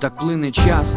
так плине час.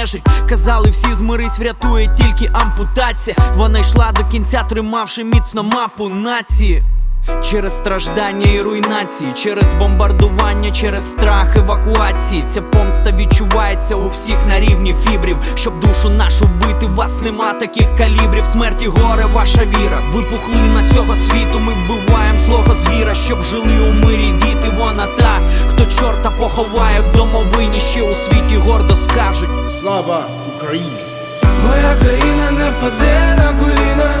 нежить. Казали, всі змирись, врятує тільки ампутація. Вона йшла до кінця, тримавши міцно мапу нації. Через страждання і руйнації, через бомбардування, через страх евакуації. Ця помста відчувається у всіх на рівні фібрів. Щоб душу нашу вбити, вас нема таких калібрів. Смерті горе, ваша віра. Ви пухлина цього світу. Ми вбиваємо злого звіра, щоб жили у мирі діти. Вона та, хто чорта поховає в домовині, ще у світі гордо скажуть. Слава Україні! Моя країна не впаде на коліна,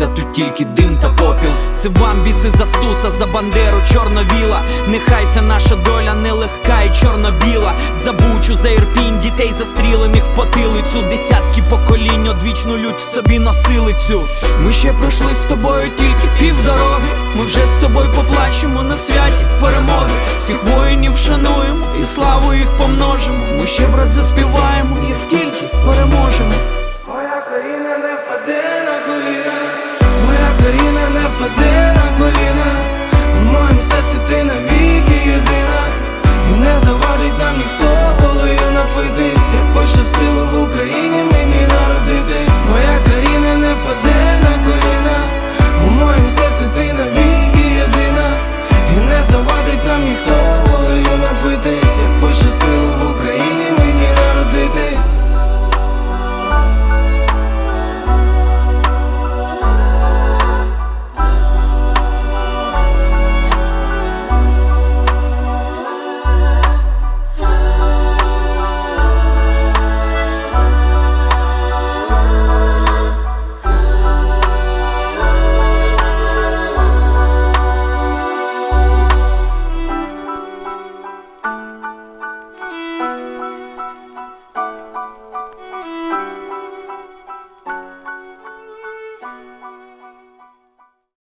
залишиться тут тільки дим та попіл. Це вам біси за стуса, за бандеру, чорновіла. Нехай вся наша доля нелегка і чорно-біла. За бучу, за ірпінь, дітей застрілених в потилицю. Десятки поколінь одвічну лють в собі носили цю. Ми ще пройшли з тобою тільки півдороги. Ми вже з тобою поплачемо на святі перемоги. Всіх воїнів шануємо і славу їх помножимо. Ми ще брат заспіваємо, як тільки переможемо.